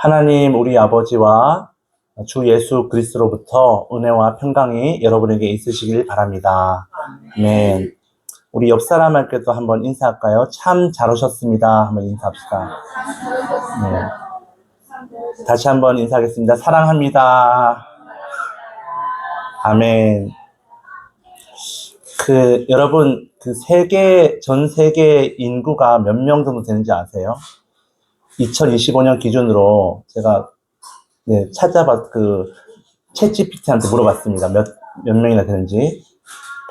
하나님 우리 아버지와 주 예수 그리스도로부터 은혜와 평강이 여러분에게 있으시길 바랍니다. 아멘. 우리 옆 사람에게도 한번 인사할까요? 참 잘 오셨습니다. 한번 인사합시다. 네. 다시 한번 인사하겠습니다. 사랑합니다. 아멘. 그 여러분 그 세계 전 세계 인구가 몇 명 정도 되는지 아세요? 2025년 기준으로 제가 네, 찾아봤 그 챗GPT한테 물어봤습니다. 몇 몇 명이나 되는지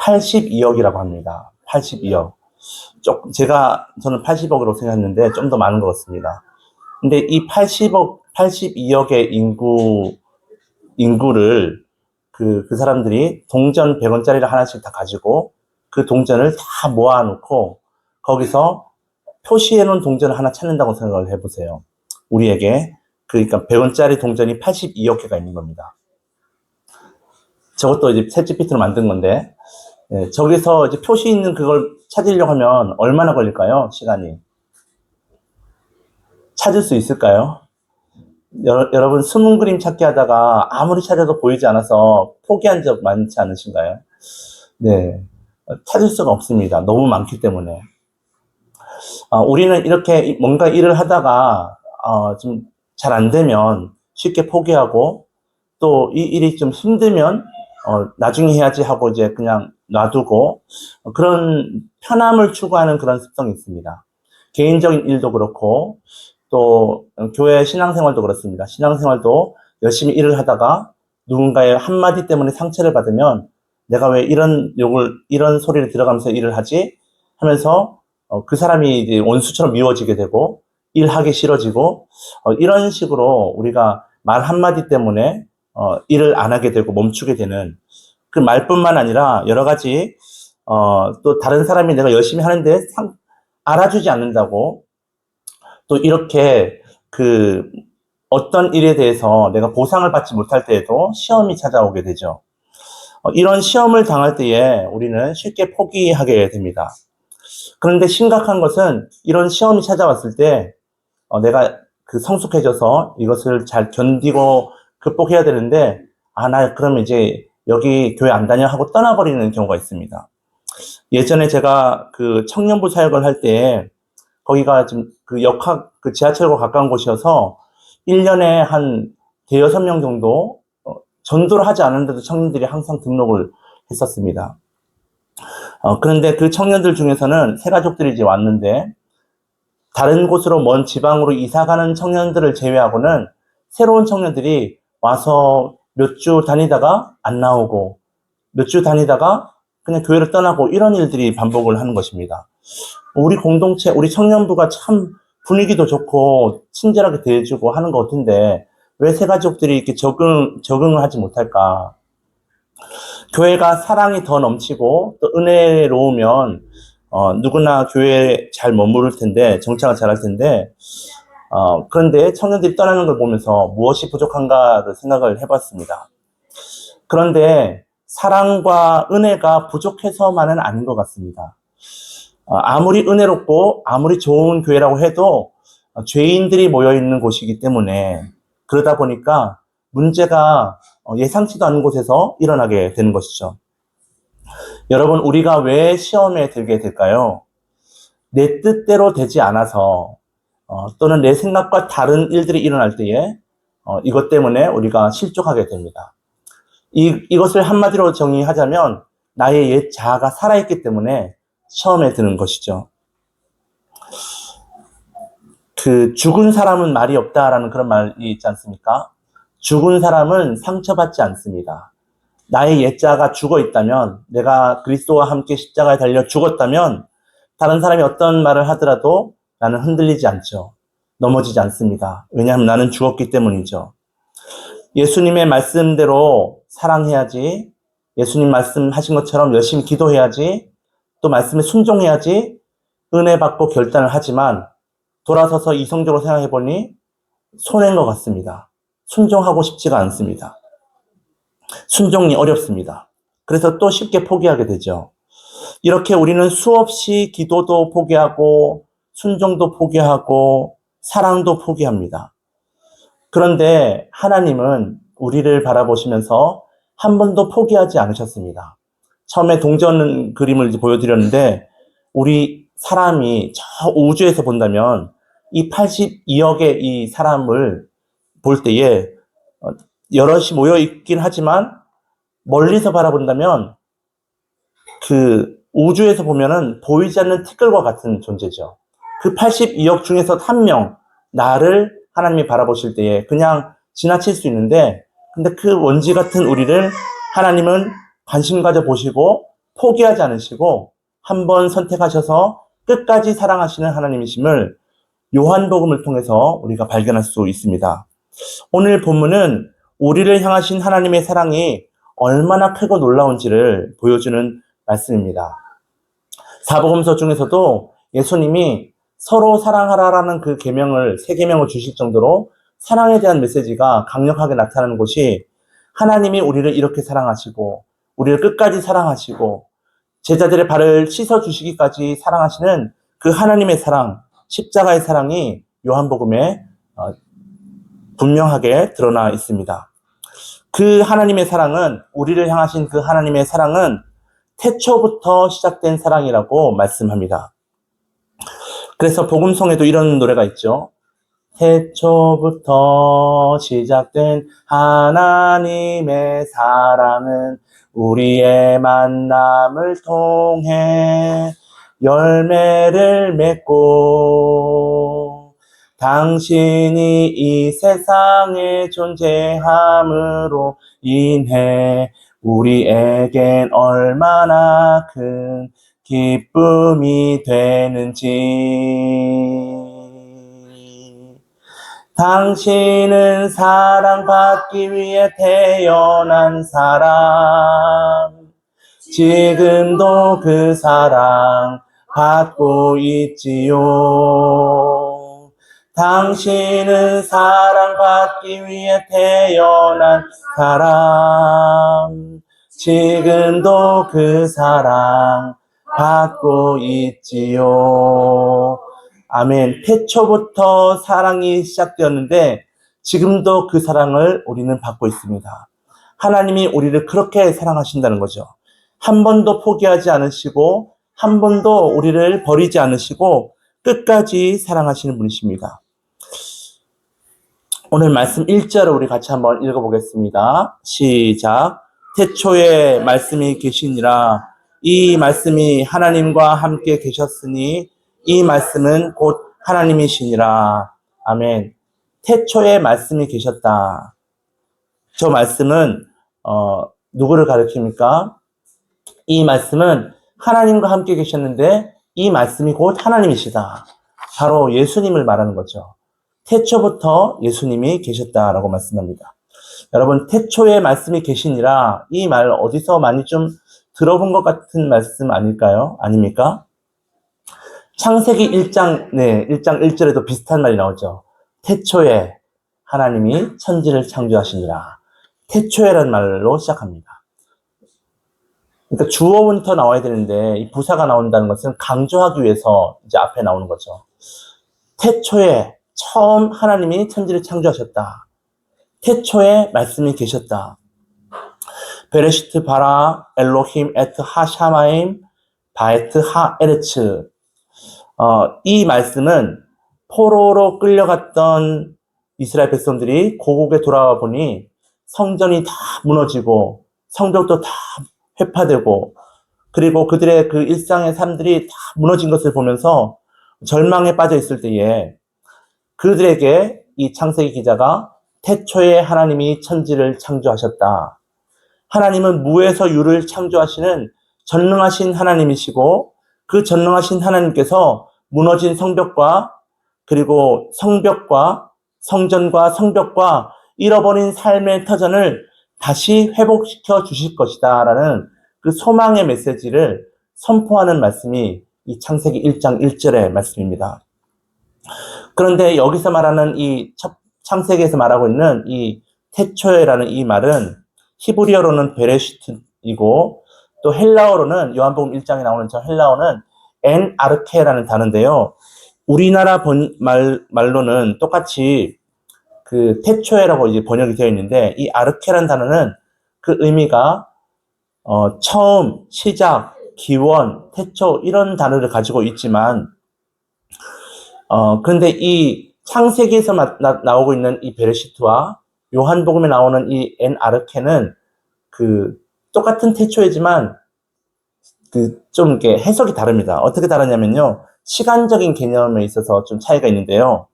82억이라고 합니다. 82억. 조금 제가 저는 80억으로 생각했는데 좀 더 많은 것 같습니다. 근데 이 80억 82억의 인구 인구를 그, 그 사람들이 동전 100원짜리를 하나씩 다 가지고 그 동전을 다 모아놓고 거기서 표시해놓은 동전을 하나 찾는다고 생각을 해보세요. 우리에게. 그러니까 100원짜리 동전이 82억 개가 있는 겁니다. 저것도 이제 챗GPT로 만든 건데, 예, 저기서 이제 표시 있는 그걸 찾으려고 하면 얼마나 걸릴까요? 시간이. 찾을 수 있을까요? 여, 여러분 숨은 그림 찾기 하다가 아무리 찾아도 보이지 않아서 포기한 적 많지 않으신가요? 네, 어, 찾을 수가 없습니다. 너무 많기 때문에. 아, 우리는 이렇게 뭔가 일을 하다가 어, 좀 잘 안 되면 쉽게 포기하고 또 이 일이 좀 힘들면 어, 나중에 해야지 하고 이제 그냥 놔두고 어, 그런 편함을 추구하는 그런 습성이 있습니다. 개인적인 일도 그렇고 또 교회 신앙생활도 그렇습니다. 신앙생활도 열심히 일을 하다가 누군가의 한마디 때문에 상처를 받으면 내가 왜 이런 욕을 이런 소리를 들어가면서 일을 하지 하면서 어, 그 사람이 이제 원수처럼 미워지게 되고 일하기 싫어지고 어, 이런 식으로 우리가 말 한마디 때문에 어, 일을 안 하게 되고 멈추게 되는 그 말뿐만 아니라 여러 가지 어, 또 다른 사람이 내가 열심히 하는데 상, 알아주지 않는다고 또 이렇게 그 어떤 일에 대해서 내가 보상을 받지 못할 때에도 시험이 찾아오게 되죠. 어, 이런 시험을 당할 때에 우리는 쉽게 포기하게 됩니다. 그런데 심각한 것은 이런 시험이 찾아왔을 때 어, 내가 그 성숙해져서 이것을 잘 견디고 극복해야 되는데 아 나 그러면 이제 여기 교회 안 다녀 하고 떠나버리는 경우가 있습니다. 예전에 제가 그 청년부 사역을 할 때 거기가 좀그 역학 그 지하철과 가까운 곳이어서 1년에 한 대여섯 명 정도 어, 전도를 하지 않았는데도 청년들이 항상 등록을 했었습니다. 어, 그런데 그 청년들 중에서는 새 가족들이 이제 왔는데 다른 곳으로 먼 지방으로 이사 가는 청년들을 제외하고는 새로운 청년들이 와서 몇 주 다니다가 안 나오고 몇 주 다니다가 그냥 교회를 떠나고 이런 일들이 반복을 하는 것입니다. 우리 공동체, 우리 청년부가 참 분위기도 좋고 친절하게 대해주고 하는 것 같은데 왜 새 가족들이 이렇게 적응, 적응을 하지 못할까? 교회가 사랑이 더 넘치고 또 은혜로우면 어, 누구나 교회에 잘 머무를 텐데 정착을 잘 할 텐데 어, 그런데 청년들이 떠나는 걸 보면서 무엇이 부족한가를 생각을 해봤습니다. 그런데 사랑과 은혜가 부족해서만은 아닌 것 같습니다. 어, 아무리 은혜롭고 아무리 좋은 교회라고 해도 어, 죄인들이 모여 있는 곳이기 때문에 그러다 보니까 문제가 어, 예상치도 않은 곳에서 일어나게 되는 것이죠. 여러분, 우리가 왜 시험에 들게 될까요? 내 뜻대로 되지 않아서 어, 또는 내 생각과 다른 일들이 일어날 때에 어, 이것 때문에 우리가 실족하게 됩니다. 이, 이것을 한마디로 정의하자면 나의 옛 자아가 살아있기 때문에 시험에 드는 것이죠. 그 죽은 사람은 말이 없다라는 그런 말이 있지 않습니까? 죽은 사람은 상처받지 않습니다. 나의 옛자가 죽어 있다면, 내가 그리스도와 함께 십자가에 달려 죽었다면, 다른 사람이 어떤 말을 하더라도 나는 흔들리지 않죠. 넘어지지 않습니다. 왜냐하면 나는 죽었기 때문이죠. 예수님의 말씀대로 사랑해야지, 예수님 말씀하신 것처럼 열심히 기도해야지, 또 말씀에 순종해야지, 은혜 받고 결단을 하지만, 돌아서서 이성적으로 생각해 보니 손해인 것 같습니다. 순종하고 싶지가 않습니다. 순종이 어렵습니다. 그래서 또 쉽게 포기하게 되죠. 이렇게 우리는 수없이 기도도 포기하고, 순종도 포기하고, 사랑도 포기합니다. 그런데 하나님은 우리를 바라보시면서 한 번도 포기하지 않으셨습니다. 처음에 동전 그림을 보여드렸는데 우리 사람이 저 우주에서 본다면 이 82억의 이 사람을 볼 때에 어, 여럿이 모여 있긴 하지만 멀리서 바라본다면 그 우주에서 보면은 보이지 않는 티끌과 같은 존재죠. 그 82억 중에서 한 명, 나를 하나님이 바라보실 때에 그냥 지나칠 수 있는데, 근데 그 원지 같은 우리를 하나님은 관심 가져 보시고 포기하지 않으시고 한번 선택하셔서 끝까지 사랑하시는 하나님이심을 요한복음을 통해서 우리가 발견할 수 있습니다. 오늘 본문은 우리를 향하신 하나님의 사랑이 얼마나 크고 놀라운지를 보여주는 말씀입니다. 사복음서 중에서도 예수님이 서로 사랑하라라는 그 계명을 세 계명을 주실 정도로 사랑에 대한 메시지가 강력하게 나타나는 곳이 하나님이 우리를 이렇게 사랑하시고 우리를 끝까지 사랑하시고 제자들의 발을 씻어 주시기까지 사랑하시는 그 하나님의 사랑, 십자가의 사랑이 요한복음에 어, 분명하게 드러나 있습니다. 그 하나님의 사랑은 우리를 향하신 그 하나님의 사랑은 태초부터 시작된 사랑이라고 말씀합니다. 그래서 복음성에도 이런 노래가 있죠. 태초부터 시작된 하나님의 사랑은 우리의 만남을 통해 열매를 맺고 당신이 이 세상에 존재함으로 인해 우리에겐 얼마나 큰 기쁨이 되는지. 당신은 사랑받기 위해 태어난 사람. 지금도 그 사랑 받고 있지요. 당신은 사랑받기 위해 태어난 사람. 지금도 그 사랑 받고 있지요. 아멘. 태초부터 사랑이 시작되었는데 지금도 그 사랑을 우리는 받고 있습니다. 하나님이 우리를 그렇게 사랑하신다는 거죠. 한 번도 포기하지 않으시고 한 번도 우리를 버리지 않으시고 끝까지 사랑하시는 분이십니다. 오늘 말씀 1절을 우리 같이 한번 읽어보겠습니다. 시작. 태초에 말씀이 계시니라. 이 말씀이 하나님과 함께 계셨으니 이 말씀은 곧 하나님이시니라. 아멘. 태초에 말씀이 계셨다. 저 말씀은 어, 누구를 가리킵니까? 이 말씀은 하나님과 함께 계셨는데 이 말씀이 곧 하나님이시다. 바로 예수님을 말하는 거죠. 태초부터 예수님이 계셨다라고 말씀합니다. 여러분, 태초에 말씀이 계시니라 이 말 어디서 많이 좀 들어본 것 같은 말씀 아닐까요? 아닙니까? 창세기 1장, 네, 1장 1절에도 비슷한 말이 나오죠. 태초에 하나님이 천지를 창조하시니라. 태초에라는 말로 시작합니다. 그러니까 주어부터 나와야 되는데 이 부사가 나온다는 것은 강조하기 위해서 이제 앞에 나오는 거죠. 태초에 처음 하나님이 천지를 창조하셨다. 태초에 말씀이 계셨다. 베레시트 바라 엘로힘 에트 하샤마임 바에트 하 에르츠 어, 이 말씀은 포로로 끌려갔던 이스라엘 백성들이 고국에 돌아와 보니 성전이 다 무너지고 성벽도 다 회파되고 그리고 그들의 그 일상의 삶들이 다 무너진 것을 보면서 절망에 빠져 있을 때에 그들에게 이 창세기 기자가 태초에 하나님이 천지를 창조하셨다. 하나님은 무에서 유를 창조하시는 전능하신 하나님이시고 그 전능하신 하나님께서 무너진 성벽과 그리고 성벽과 성전과 성벽과 잃어버린 삶의 터전을 다시 회복시켜 주실 것이다. 라는 그 소망의 메시지를 선포하는 말씀이 이 창세기 1장 1절의 말씀입니다. 그런데 여기서 말하는 이 창세기에서 말하고 있는 이 태초에라는 이 말은 히브리어로는 베레시트이고 또 헬라어로는 요한복음 1장에 나오는 저 헬라어는 엔 아르케라는 단어인데요. 우리나라 번, 말, 말로는 똑같이 그 태초에라고 이제 번역이 되어 있는데 이 아르케라는 단어는 그 의미가 어, 처음, 시작, 기원, 태초 이런 단어를 가지고 있지만 어, 그런데 이 창세기에서 마- 나, 나오고 있는 이 베레시트와 요한복음에 나오는 이 엔 아르케는 그 똑같은 태초이지만 그 좀 이렇게 해석이 다릅니다. 어떻게 다르냐면요. 시간적인 개념에 있어서 좀 차이가 있는데요.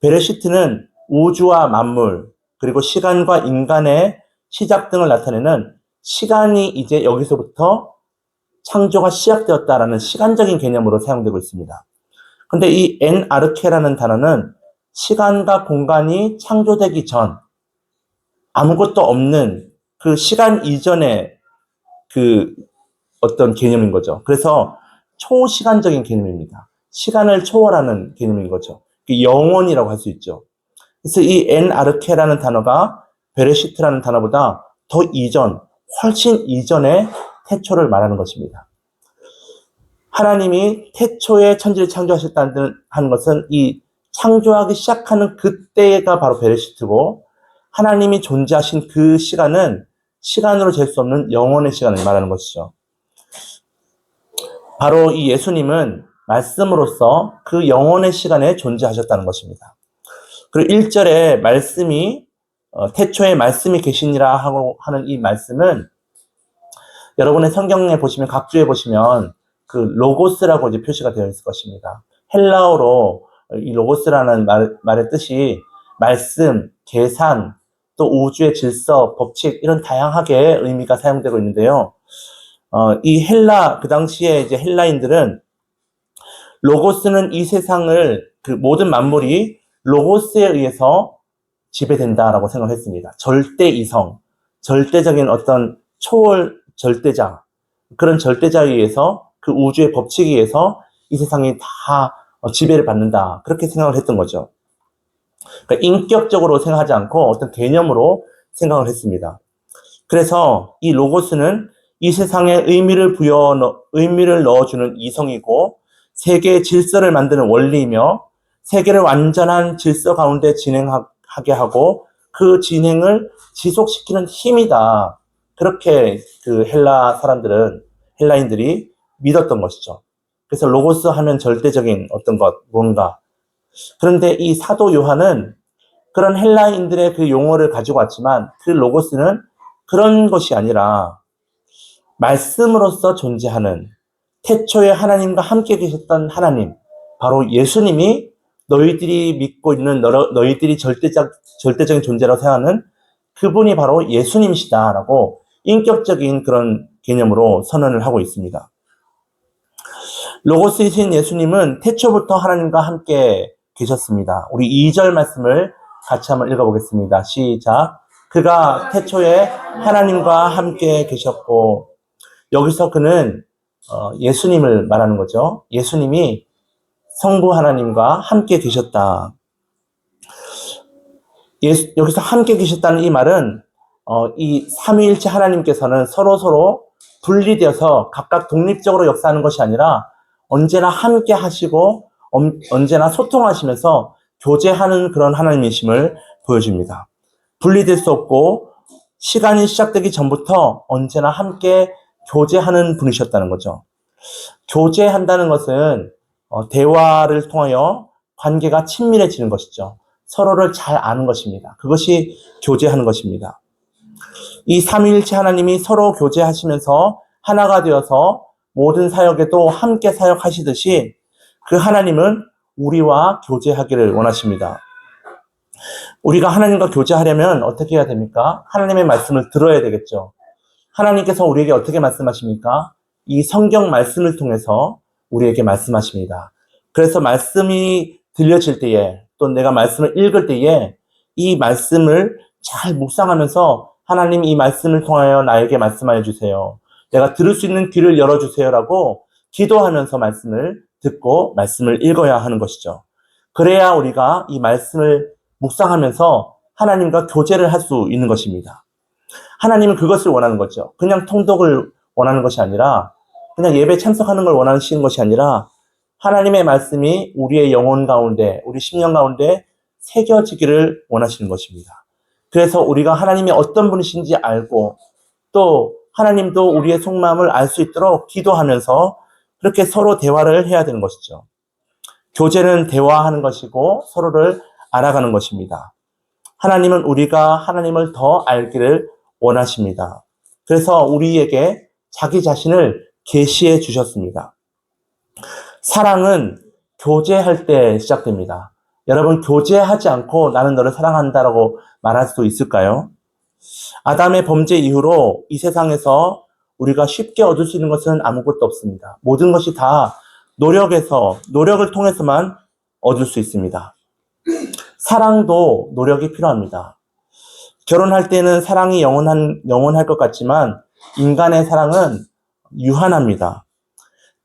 베레시트는 우주와 만물, 그리고 시간과 인간의 시작 등을 나타내는 시간이 이제 여기서부터 창조가 시작되었다라는 시간적인 개념으로 사용되고 있습니다. 근데 이 엔 아르케라는 단어는 시간과 공간이 창조되기 전 아무것도 없는 그 시간 이전의 그 어떤 개념인 거죠. 그래서 초시간적인 개념입니다. 시간을 초월하는 개념인 거죠. 그 영원이라고 할 수 있죠. 그래서 이 엔 아르케라는 단어가 베레시트라는 단어보다 더 이전, 훨씬 이전의 태초를 말하는 것입니다. 하나님이 태초에 천지를 창조하셨다는 하는 것은 이 창조하기 시작하는 그때가 바로 베레시트고 하나님이 존재하신 그 시간은 시간으로 잴 수 없는 영원의 시간을 말하는 것이죠. 바로 이 예수님은 말씀으로서 그 영원의 시간에 존재하셨다는 것입니다. 그리고 1절에 말씀이 어, 태초에 말씀이 계시니라 하고 하는 이 말씀은 여러분의 성경에 보시면 각주에 보시면 그 로고스라고 이제 표시가 되어 있을 것입니다. 헬라어로 이 로고스라는 말, 말의 뜻이 말씀, 계산, 또 우주의 질서, 법칙 이런 다양하게 의미가 사용되고 있는데요. 어, 이 헬라 그 당시에 이제 헬라인들은 로고스는 이 세상을 그 모든 만물이 로고스에 의해서 지배된다라고 생각했습니다. 절대 이성, 절대적인 어떤 초월 절대자 그런 절대자에 의해서 그 우주의 법칙에 의해서 이 세상이 다 어, 지배를 받는다 그렇게 생각을 했던 거죠. 그러니까 인격적으로 생각하지 않고 어떤 개념으로 생각을 했습니다. 그래서 이 로고스는 이 세상에 의미를 부여 넣- 의미를 넣어주는 이성이고 세계의 질서를 만드는 원리이며 세계를 완전한 질서 가운데 진행하게 하고 그 진행을 지속시키는 힘이다. 그렇게 그 헬라 사람들은 헬라인들이 믿었던 것이죠. 그래서 로고스 하면 절대적인 어떤 것, 뭔가. 그런데 이 사도 요한은 그런 헬라인들의 그 용어를 가지고 왔지만 그 로고스는 그런 것이 아니라 말씀으로서 존재하는 태초에 하나님과 함께 계셨던 하나님, 바로 예수님이 너희들이 믿고 있는 너, 너희들이 절대적, 절대적인 존재라고 생각하는 그분이 바로 예수님이시다라고 인격적인 그런 개념으로 선언을 하고 있습니다. 로고스이신 예수님은 태초부터 하나님과 함께 계셨습니다. 우리 2절 말씀을 같이 한번 읽어보겠습니다. 시작. 그가 태초에 하나님과 함께 계셨고, 여기서 그는 어, 예수님을 말하는 거죠. 예수님이 성부 하나님과 함께 계셨다. 예수- 여기서 함께 계셨다는 이 말은 어, 이 삼위일체 하나님께서는 서로 서로 분리되어서 각각 독립적으로 역사하는 것이 아니라 언제나 함께 하시고 엄- 언제나 소통하시면서 교제하는 그런 하나님이심을 보여줍니다. 분리될 수 없고 시간이 시작되기 전부터 언제나 함께 교제하는 분이셨다는 거죠. 교제한다는 것은 어, 대화를 통하여 관계가 친밀해지는 것이죠. 서로를 잘 아는 것입니다. 그것이 교제하는 것입니다. 이 삼위일체 하나님이 서로 교제하시면서 하나가 되어서 모든 사역에도 함께 사역하시듯이 그 하나님은 우리와 교제하기를 원하십니다. 우리가 하나님과 교제하려면 어떻게 해야 됩니까? 하나님의 말씀을 들어야 되겠죠. 하나님께서 우리에게 어떻게 말씀하십니까? 이 성경 말씀을 통해서 우리에게 말씀하십니다. 그래서 말씀이 들려질 때에 또 내가 말씀을 읽을 때에 이 말씀을 잘 묵상하면서 하나님 이 말씀을 통하여 나에게 말씀하여 주세요. 내가 들을 수 있는 귀를 열어주세요라고 기도하면서 말씀을 듣고 말씀을 읽어야 하는 것이죠. 그래야 우리가 이 말씀을 묵상하면서 하나님과 교제를 할 수 있는 것입니다. 하나님은 그것을 원하는 거죠. 그냥 통독을 원하는 것이 아니라 그냥 예배 참석하는 걸 원하시는 것이 아니라 하나님의 말씀이 우리의 영혼 가운데, 우리 심령 가운데 새겨지기를 원하시는 것입니다. 그래서 우리가 하나님이 어떤 분이신지 알고 또 하나님도 우리의 속마음을 알 수 있도록 기도하면서 그렇게 서로 대화를 해야 되는 것이죠. 교제는 대화하는 것이고 서로를 알아가는 것입니다. 하나님은 우리가 하나님을 더 알기를 원하십니다. 그래서 우리에게 자기 자신을 계시해 주셨습니다. 사랑은 교제할 때 시작됩니다. 여러분, 교제하지 않고 나는 너를 사랑한다라고 말할 수 있을까요? 아담의 범죄 이후로 이 세상에서 우리가 쉽게 얻을 수 있는 것은 아무것도 없습니다. 모든 것이 다 노력에서, 노력을 통해서만 얻을 수 있습니다. 사랑도 노력이 필요합니다. 결혼할 때는 사랑이 영원한, 영원할 것 같지만 인간의 사랑은 유한합니다.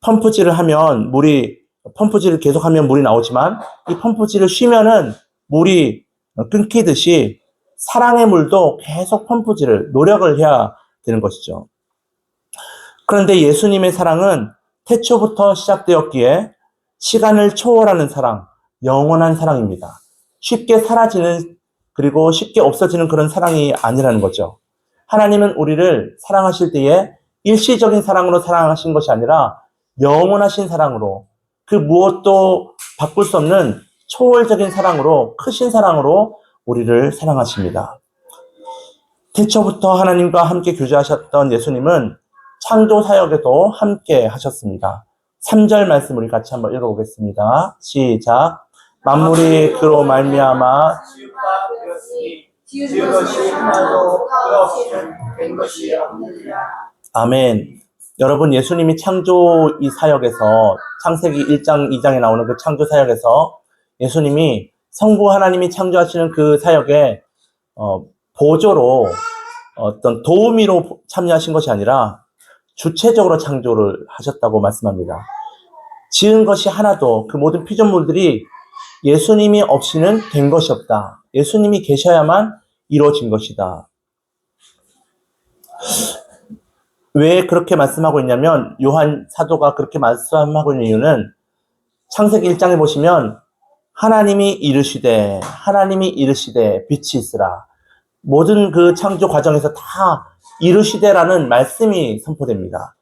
펌프질을 하면 물이, 펌프질을 계속하면 물이 나오지만 이 펌프질을 쉬면은 물이 끊기듯이 사랑의 물도 계속 펌프질을, 노력을 해야 되는 것이죠. 그런데 예수님의 사랑은 태초부터 시작되었기에 시간을 초월하는 사랑, 영원한 사랑입니다. 쉽게 사라지는 그리고 쉽게 없어지는 그런 사랑이 아니라는 거죠. 하나님은 우리를 사랑하실 때에 일시적인 사랑으로 사랑하신 것이 아니라 영원하신 사랑으로 그 무엇도 바꿀 수 없는 초월적인 사랑으로 크신 사랑으로 우리를 사랑하십니다. 태초부터 하나님과 함께 교제하셨던 예수님은 창조 사역에도 함께 하셨습니다. 3절 말씀 우리 같이 한번 읽어보겠습니다. 시작. 만물이 그로 말미암아. 아멘. 여러분, 예수님이 창조 이 사역에서 창세기 1장, 2장에 나오는 그 창조 사역에서 예수님이 성부 하나님이 창조하시는 그 사역에 어, 보조로 어떤 도우미로 참여하신 것이 아니라 주체적으로 창조를 하셨다고 말씀합니다. 지은 것이 하나도 그 모든 피조물들이 예수님이 없이는 된 것이 없다. 예수님이 계셔야만 이루어진 것이다. 왜 그렇게 말씀하고 있냐면 요한 사도가 그렇게 말씀하고 있는 이유는 창세기 1장에 보시면 하나님이 이르시되 하나님이 이르시되 빛이 있으라 모든 그 창조 과정에서 다 이르시되라는 말씀이 선포됩니다.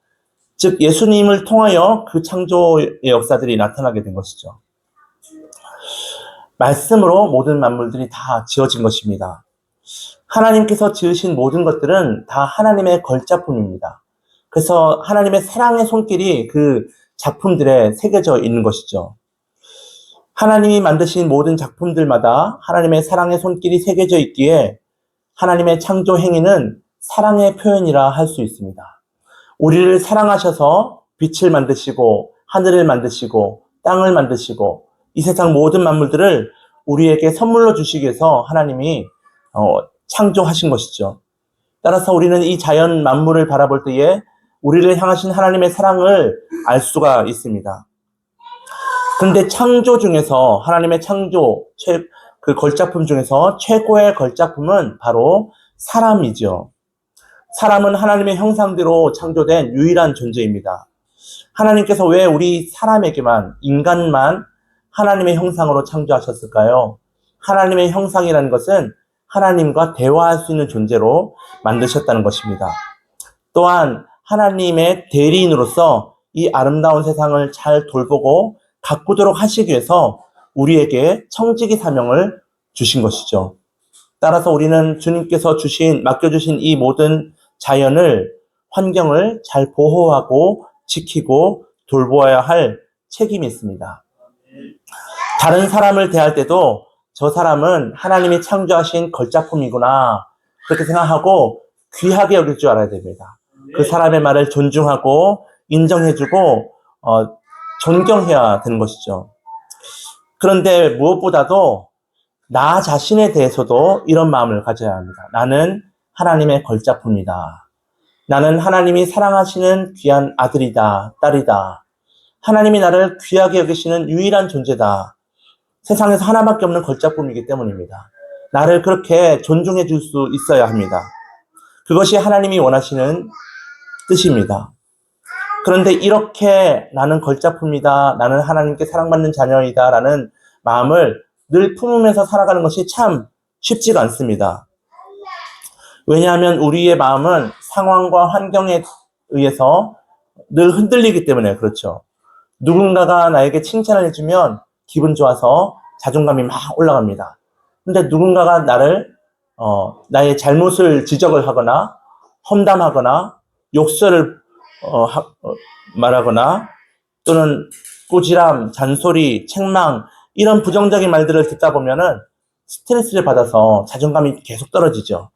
즉 예수님을 통하여 그 창조의 역사들이 나타나게 된 것이죠. 말씀으로 모든 만물들이 다 지어진 것입니다. 하나님께서 지으신 모든 것들은 다 하나님의 걸작품입니다. 그래서 하나님의 사랑의 손길이 그 작품들에 새겨져 있는 것이죠. 하나님이 만드신 모든 작품들마다 하나님의 사랑의 손길이 새겨져 있기에 하나님의 창조 행위는 사랑의 표현이라 할 수 있습니다. 우리를 사랑하셔서 빛을 만드시고 하늘을 만드시고 땅을 만드시고 이 세상 모든 만물들을 우리에게 선물로 주시기 위해서 하나님이 어, 창조하신 것이죠. 따라서 우리는 이 자연 만물을 바라볼 때에 우리를 향하신 하나님의 사랑을 알 수가 있습니다. 근데 창조 중에서 하나님의 창조 최, 그 걸작품 중에서 최고의 걸작품은 바로 사람이죠. 사람은 하나님의 형상대로 창조된 유일한 존재입니다. 하나님께서 왜 우리 사람에게만 인간만 하나님의 형상으로 창조하셨을까요? 하나님의 형상이라는 것은 하나님과 대화할 수 있는 존재로 만드셨다는 것입니다. 또한 하나님의 대리인으로서 이 아름다운 세상을 잘 돌보고 가꾸도록 하시기 위해서 우리에게 청지기 사명을 주신 것이죠. 따라서 우리는 주님께서 주신, 맡겨주신 이 모든 자연을, 환경을 잘 보호하고 지키고 돌보아야 할 책임이 있습니다. 다른 사람을 대할 때도 저 사람은 하나님이 창조하신 걸작품이구나. 그렇게 생각하고 귀하게 여길 줄 알아야 됩니다. 그 사람의 말을 존중하고 인정해주고, 어, 존경해야 되는 것이죠. 그런데 무엇보다도 나 자신에 대해서도 이런 마음을 가져야 합니다. 나는 하나님의 걸작품이다. 나는 하나님이 사랑하시는 귀한 아들이다, 딸이다. 하나님이 나를 귀하게 여기시는 유일한 존재다. 세상에서 하나밖에 없는 걸작품이기 때문입니다. 나를 그렇게 존중해 줄 수 있어야 합니다. 그것이 하나님이 원하시는 뜻입니다. 그런데 이렇게 나는 걸작품이다, 나는 하나님께 사랑받는 자녀이다 라는 마음을 늘 품으면서 살아가는 것이 참 쉽지가 않습니다. 왜냐하면 우리의 마음은 상황과 환경에 의해서 늘 흔들리기 때문에 그렇죠. 누군가가 나에게 칭찬을 해주면 기분 좋아서 자존감이 막 올라갑니다. 근데 누군가가 나를 어, 나의 잘못을 지적을 하거나 험담하거나 욕설을 어, 하- 어, 말하거나 또는 꾸지람, 잔소리, 책망 이런 부정적인 말들을 듣다 보면은 스트레스를 받아서 자존감이 계속 떨어지죠.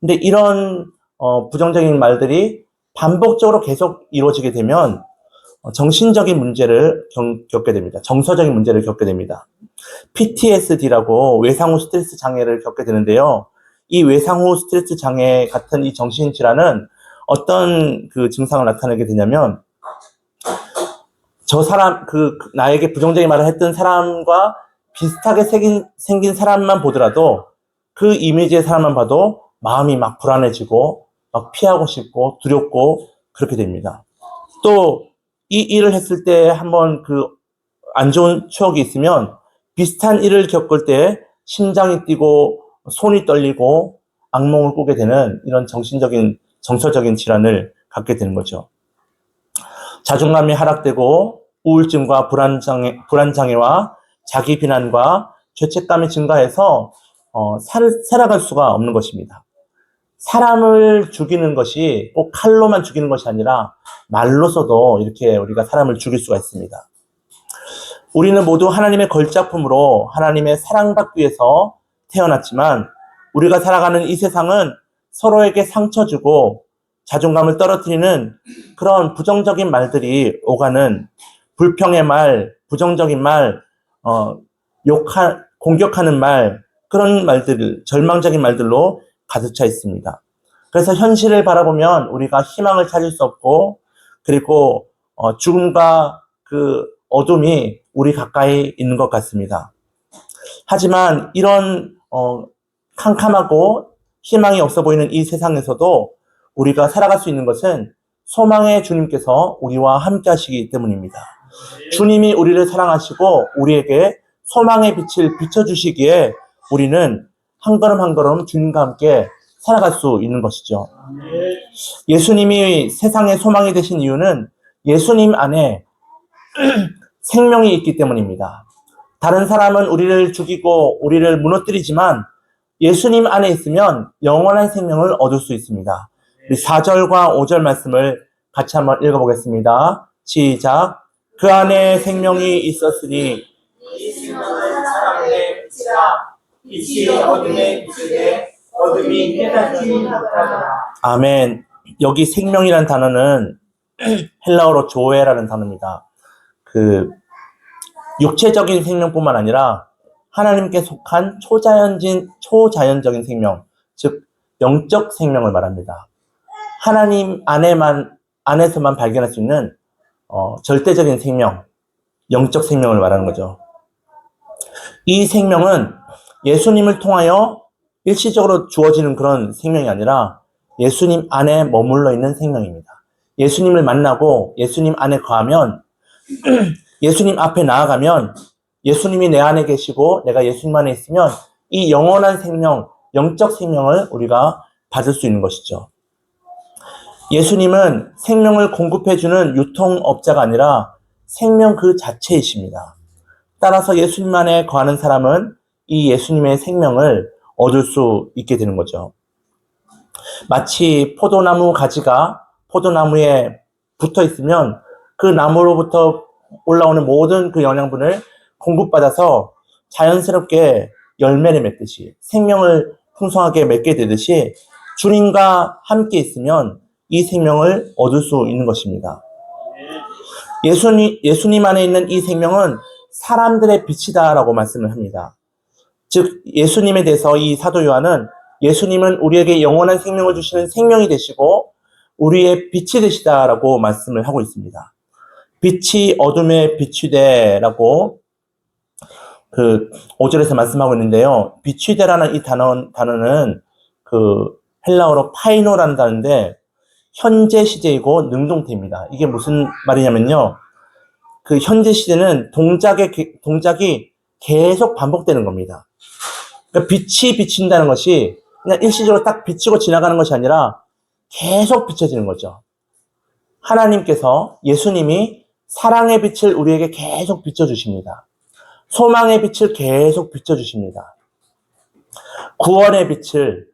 근데 이런 어, 부정적인 말들이 반복적으로 계속 이루어지게 되면 어, 정신적인 문제를 겪- 겪게 됩니다. 정서적인 문제를 겪게 됩니다. PTSD라고 외상후 스트레스 장애를 겪게 되는데요. 이 외상후 스트레스 장애 같은 이 정신 질환은 어떤 그 증상을 나타내게 되냐면 저 사람 그그 나에게 부정적인 말을 했던 사람과 비슷하게 생긴, 생긴 사람만 보더라도 그 이미지의 사람만 봐도 마음이 막 불안해지고 막 피하고 싶고 두렵고 그렇게 됩니다. 또 이 일을 했을 때 한번 그 안 좋은 추억이 있으면 비슷한 일을 겪을 때 심장이 뛰고 손이 떨리고 악몽을 꾸게 되는 이런 정신적인 정서적인 질환을 갖게 되는 거죠. 자존감이 하락되고 우울증과 불안장애, 불안장애와 자기 비난과 죄책감이 증가해서 어, 살, 살아갈 수가 없는 것입니다. 사람을 죽이는 것이 꼭 칼로만 죽이는 것이 아니라 말로서도 이렇게 우리가 사람을 죽일 수가 있습니다. 우리는 모두 하나님의 걸작품으로 하나님의 사랑받기 위해서 태어났지만 우리가 살아가는 이 세상은 서로에게 상처 주고 자존감을 떨어뜨리는 그런 부정적인 말들이 오가는 불평의 말, 부정적인 말, 어, 욕하, 공격하는 말, 그런 말들, 절망적인 말들로 가득 차 있습니다. 그래서 현실을 바라보면 우리가 희망을 찾을 수 없고, 그리고 어, 죽음과 그 어둠이 우리 가까이 있는 것 같습니다. 하지만 이런 어, 캄캄하고 희망이 없어 보이는 이 세상에서도 우리가 살아갈 수 있는 것은 소망의 주님께서 우리와 함께 하시기 때문입니다. 주님이 우리를 사랑하시고 우리에게 소망의 빛을 비춰주시기에 우리는 한 걸음 한 걸음 주님과 함께 살아갈 수 있는 것이죠. 예수님이 세상의 소망이 되신 이유는 예수님 안에 생명이 있기 때문입니다. 다른 사람은 우리를 죽이고 우리를 무너뜨리지만 예수님 안에 있으면 영원한 생명을 얻을 수 있습니다. 우리 4절과 5절 말씀을 같이 한번 읽어보겠습니다. 시작. 그 안에 생명이 있었으니 이 생명은 사람의 빛이라 빛이 어둠에 어둠이 깨닫지 못하더라. 아멘. 여기 생명이라는 단어는 헬라어로 조에라는 단어입니다. 그 육체적인 생명뿐만 아니라 하나님께 속한 초자연진 초자연적인 생명, 즉 영적 생명을 말합니다. 하나님 안에만 안에서만 발견할 수 있는 어, 절대적인 생명, 영적 생명을 말하는 거죠. 이 생명은 예수님을 통하여 일시적으로 주어지는 그런 생명이 아니라 예수님 안에 머물러 있는 생명입니다. 예수님을 만나고 예수님 안에 거하면 예수님 앞에 나아가면 예수님이 내 안에 계시고 내가 예수님 안에 있으면 이 영원한 생명, 영적 생명을 우리가 받을 수 있는 것이죠. 예수님은 생명을 공급해주는 유통업자가 아니라 생명 그 자체이십니다. 따라서 예수님 안에 거하는 사람은 이 예수님의 생명을 얻을 수 있게 되는 거죠. 마치 포도나무 가지가 포도나무에 붙어 있으면 그 나무로부터 올라오는 모든 그 영양분을 공급받아서 자연스럽게 열매를 맺듯이 생명을 풍성하게 맺게 되듯이 주님과 함께 있으면 이 생명을 얻을 수 있는 것입니다. 예수님, 예수님 안에 있는 이 생명은 사람들의 빛이다라고 말씀을 합니다. 즉, 예수님에 대해서 이 사도 요한은 예수님은 우리에게 영원한 생명을 주시는 생명이 되시고 우리의 빛이 되시다라고 말씀을 하고 있습니다. 빛이 어둠에 비추되라고 그 5절에서 말씀하고 있는데요. 비추되라는 이 단어, 단어는 그 헬라어로 파이노라는 단어인데 현재 시제이고 능동태입니다. 이게 무슨 말이냐면요. 그 현재 시제는 동작의, 개- 동작이 계속 반복되는 겁니다. 그러니까 빛이 비친다는 것이 그냥 일시적으로 딱 비치고 지나가는 것이 아니라 계속 비춰지는 거죠. 하나님께서 예수님이 사랑의 빛을 우리에게 계속 비춰주십니다. 소망의 빛을 계속 비춰주십니다. 구원의 빛을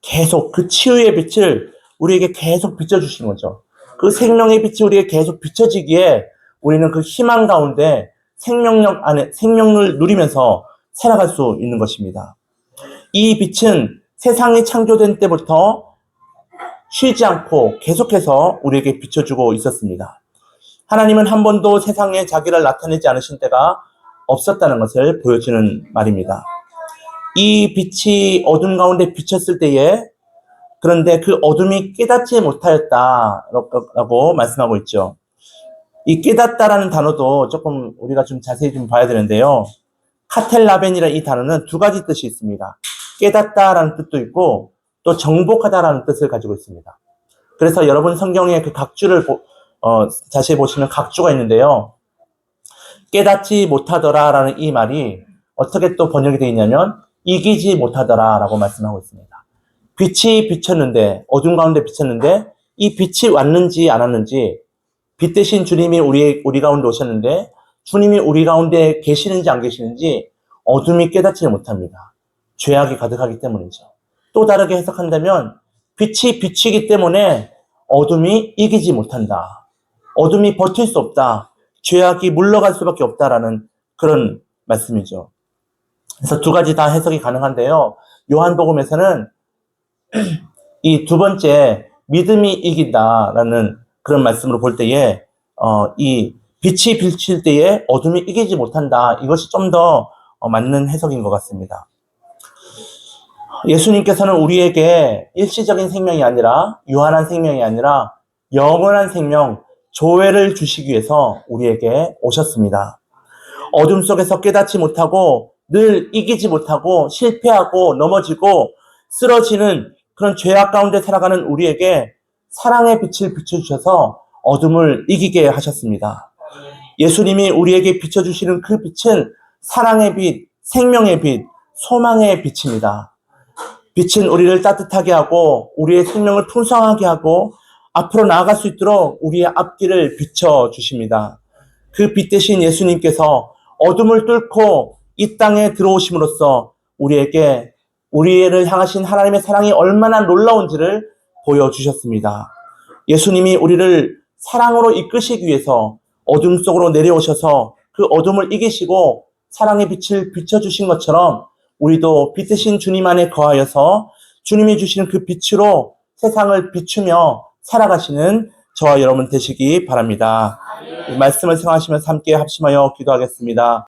계속 그 치유의 빛을 우리에게 계속 비춰주시는 거죠. 그 생명의 빛이 우리에게 계속 비춰지기에 우리는 그 희망 가운데 생명력 안에 생명을 누리면서 살아갈 수 있는 것입니다. 이 빛은 세상이 창조된 때부터 쉬지 않고 계속해서 우리에게 비춰주고 있었습니다. 하나님은 한 번도 세상에 자기를 나타내지 않으신 때가 없었다는 것을 보여주는 말입니다. 이 빛이 어둠 가운데 비쳤을 때에 그런데 그 어둠이 깨닫지 못하였다라고 말씀하고 있죠. 이 깨닫다라는 단어도 조금 우리가 좀 자세히 좀 봐야 되는데요. 카텔라벤이라 이 단어는 두 가지 뜻이 있습니다. 깨닫다라는 뜻도 있고 또 정복하다라는 뜻을 가지고 있습니다. 그래서 여러분 성경에 그 각주를 보- 어, 자세히 보시면 각주가 있는데요. 깨닫지 못하더라라는 이 말이 어떻게 또 번역이 되어 있냐면 이기지 못하더라라고 말씀하고 있습니다. 빛이 비쳤는데 어둠 가운데 비쳤는데 이 빛이 왔는지 안 왔는지 빛 대신 주님이 우리 우리 가운데 오셨는데 주님이 우리 가운데 계시는지 안 계시는지 어둠이 깨닫지 못합니다. 죄악이 가득하기 때문이죠. 또 다르게 해석한다면 빛이 비치기 때문에 어둠이 이기지 못한다. 어둠이 버틸 수 없다. 죄악이 물러갈 수밖에 없다라는 그런 말씀이죠. 그래서 두 가지 다 해석이 가능한데요. 요한복음에서는 이 두 번째 믿음이 이긴다라는 그런 말씀으로 볼 때에 어, 이 빛이 비칠 때에 어둠이 이기지 못한다. 이것이 좀더 맞는 해석인 것 같습니다. 예수님께서는 우리에게 일시적인 생명이 아니라 유한한 생명이 아니라 영원한 생명, 조회를 주시기 위해서 우리에게 오셨습니다. 어둠 속에서 깨닫지 못하고 늘 이기지 못하고 실패하고 넘어지고 쓰러지는 그런 죄악 가운데 살아가는 우리에게 사랑의 빛을 비춰주셔서 어둠을 이기게 하셨습니다. 예수님이 우리에게 비춰주시는 그 빛은 사랑의 빛, 생명의 빛, 소망의 빛입니다. 빛은 우리를 따뜻하게 하고 우리의 생명을 풍성하게 하고 앞으로 나아갈 수 있도록 우리의 앞길을 비춰 주십니다. 그 빛 대신 예수님께서 어둠을 뚫고 이 땅에 들어오심으로써 우리에게 우리를 향하신 하나님의 사랑이 얼마나 놀라운지를 보여주셨습니다. 예수님이 우리를 사랑으로 이끄시기 위해서 어둠 속으로 내려오셔서 그 어둠을 이기시고 사랑의 빛을 비춰주신 것처럼 우리도 빛이신 주님 안에 거하여서 주님이 주시는 그 빛으로 세상을 비추며 살아가시는 저와 여러분 되시기 바랍니다. 이 말씀을 생각하시면서 함께 합심하여 기도하겠습니다.